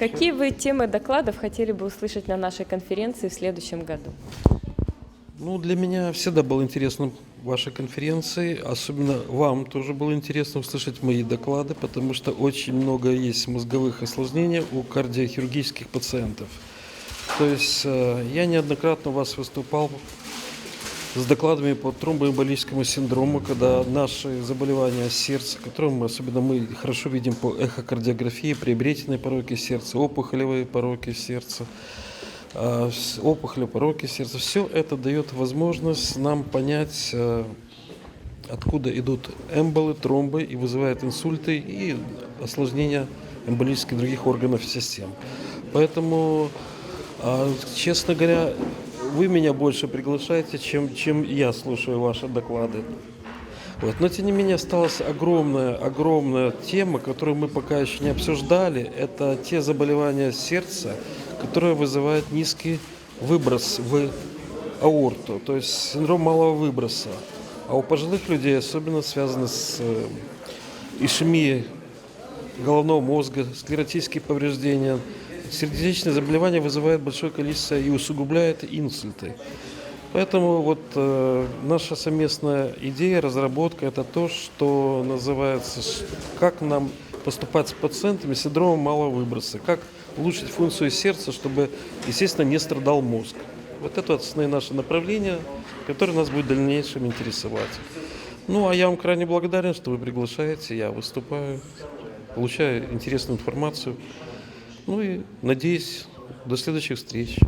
Какие вы темы докладов хотели бы услышать на нашей конференции в следующем году? Ну, для меня всегда было интересно ваши конференции, особенно вам тоже было интересно услышать мои доклады, потому что очень много есть мозговых осложнений у кардиохирургических пациентов. То есть э, я неоднократно у вас выступал с докладами по тромбоэмболическому синдрому, когда наши заболевания сердца, которые мы, особенно мы хорошо видим по эхокардиографии, приобретенные пороки сердца, опухолевые пороки сердца, а, опухоли, пороки сердца, все это дает возможность нам понять, э, откуда идут эмболы, тромбы и вызывают инсульты и осложнения эмболических других органов и систем. Поэтому, а, честно говоря, вы меня больше приглашаете, чем, чем я слушаю ваши доклады. Вот. Но тем не менее осталась огромная, огромная тема, которую мы пока еще не обсуждали. Это те заболевания сердца, которые вызывают низкий выброс в аорту, то есть синдром малого выброса. А у пожилых людей особенно связано с э, ишемией головного мозга, склеротические повреждения. Сердечные заболевания вызывают большое количество и усугубляют инсульты. Поэтому вот э, наша совместная идея, разработка, это то, что называется, как нам поступать с пациентами с синдромом малого выброса, как улучшить функцию сердца, чтобы, естественно, не страдал мозг. Вот это основные наши направления, которые нас будут в дальнейшем интересовать. Ну, а я вам крайне благодарен, что вы приглашаете, я выступаю, получаю интересную информацию. Ну и надеюсь, до следующих встреч.